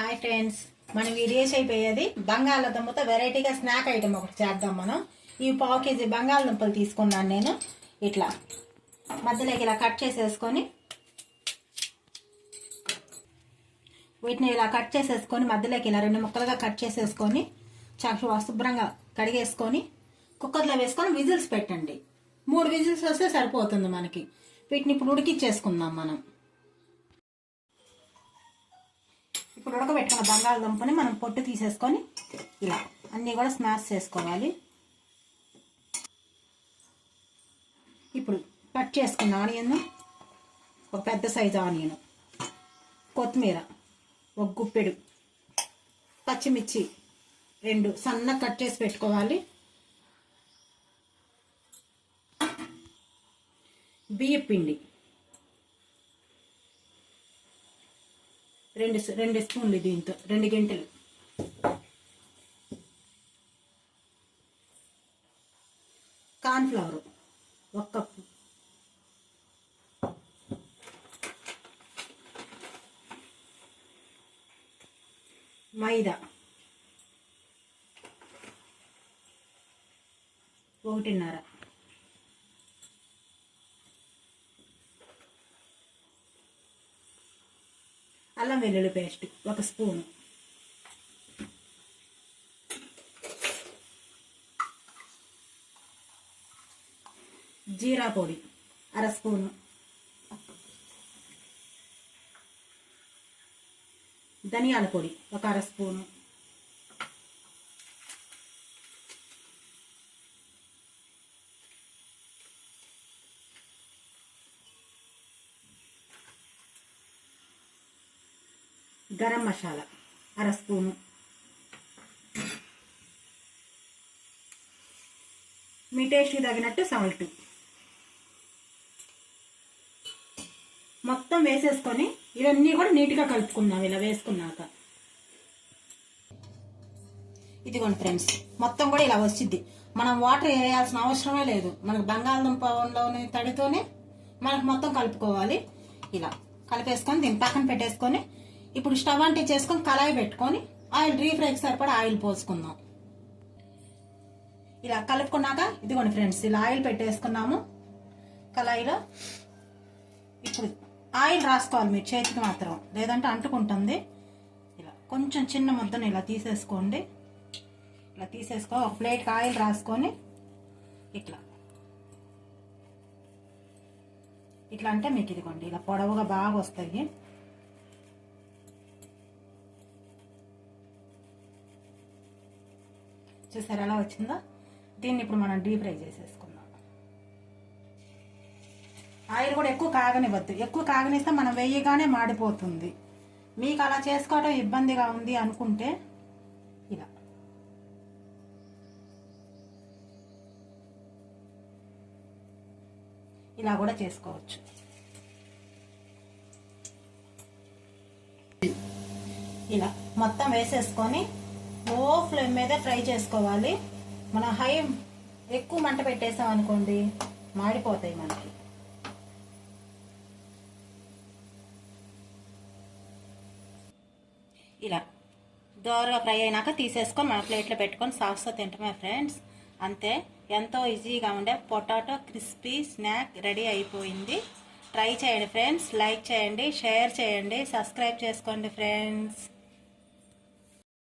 Hi friends మనం ఈ race అయిపోయేది బంగాళదుంపతో వెరైటీగా స్నాక్ ఐటమ్ ఒకటి చేద్దాం మనం. ఈ పావు కేజీ బంగాళదుంపలు తీసుకున్నాను నేను. ఇట్లా మధ్యలోకి ఇలా కట్ చేసేసుకొని వీటిని ఇలా కట్ చేసేసుకొని మధ్యలోకి ఇలా రెండు ముక్కలుగా కట్ చేసేసుకొని చక్కగా శుభ్రంగా కడిగేసుకొని కుక్కర్లో వేసుకొని విజిల్స్ పెట్టండి. మూడు విజిల్స్ వస్తే సరిపోతుంది మనకి. వీటిని ఇప్పుడు ఉడికిచ్చేసుకుందాం మనం. ఇప్పుడు ఉడకబెట్టుకున్న బంగాళదుంపని మనం పొట్టు తీసేసుకొని ఇలా అన్నీ కూడా స్మాష్ చేసుకోవాలి. ఇప్పుడు కట్ చేసుకున్న ఆనియన్ ఒక పెద్ద సైజు ఆనియన్ కొత్తిమీర ఒక గుప్పెడు పచ్చిమిర్చి రెండు సన్న కట్ చేసి పెట్టుకోవాలి. బియ్య పిండి రెండు రెండు స్పూన్లు దీంతో రెండు గంటలు. కార్న్ఫ్లవర్ ఒక కప్పు. మైదా ఒకటిన్నర. అల్లం వెల్లుల్లి పేస్ట్ ఒక స్పూను. జీరా పొడి అర స్పూను. ధనియాల పొడి ఒక అర స్పూను. గరం మసాలా. అర స్పూను. మీ టేస్ట్కి తగినట్టు సాల్ట్. మొత్తం వేసేసుకొని ఇవన్నీ కూడా నీట్గా కలుపుకుందాం ఇలా వేసుకున్నాక. ఇదిగోండి ఫ్రెండ్స్ మొత్తం కూడా ఇలా వచ్చింది మనం వాటర్ వేయాల్సిన అవసరమే లేదు. మనకు బంగాళదుంపలోని తడితోనే మనకు మొత్తం కలుపుకోవాలి. ఇలా కలిపేసుకొని దీన్ని పక్కన పెట్టేసుకొని ఇప్పుడు స్టవ్ అంటే చేసుకొని కళాయి పెట్టుకొని ఆయిల్ రీఫ్రైకి సరిపడా ఆయిల్ పోసుకుందాం. ఇలా కలుపుకున్నాక ఇదిగోండి ఫ్రెండ్స్ ఇలా ఆయిల్ పెట్టేసుకున్నాము. కళాయిలో ఇప్పుడు ఆయిల్ రాసుకోవాలి మీరు చేతికి మాత్రం. లేదంటే అంటుకుంటుంది. ఇలా కొంచెం చిన్న ముద్దను ఇలా తీసేసుకోండి. ఇలా తీసేసుకో ఒక ప్లేట్కి ఆయిల్ రాసుకొని ఇట్లా. ఇట్లా అంటే మీకు ఇదిగోండి ఇలా పొడవుగా బాగా వస్తాయి. చూసారు ఎలా వచ్చిందో? దీన్ని ఇప్పుడు మనం డీప్ ఫ్రై చేసేసుకుందాం. ఆయిల్ కూడా ఎక్కువ కాగనివ్వద్దు. ఎక్కువ కాగనిస్తే మనం వేయగానే మాడిపోతుంది. మీకు అలా చేసుకోవడం ఇబ్బందిగా ఉంది అనుకుంటే ఇలా. ఇలా కూడా చేసుకోవచ్చు. ఇలా మొత్తం వేసేసుకొని లో ఫ్లేమ్ మీద ఫ్రై చేసుకోవాలి. మన హై ఎక్కువ మంట పెట్టేసాం అనుకోండి మాడిపోతాయి మనకి. ఇలా దోరగా ఫ్రై అయినాక తీసేసుకొని మన ప్లేట్లో పెట్టుకొని సాస్తో తింటమే ఫ్రెండ్స్. అంతే ఎంతో ఈజీగా ఉండే పొటాటో క్రిస్పీ స్నాక్ రెడీ అయిపోయింది. ట్రై చేయండి ఫ్రెండ్స్ లైక్ చేయండి షేర్ చేయండి సబ్స్క్రైబ్ చేసుకోండి ఫ్రెండ్స్.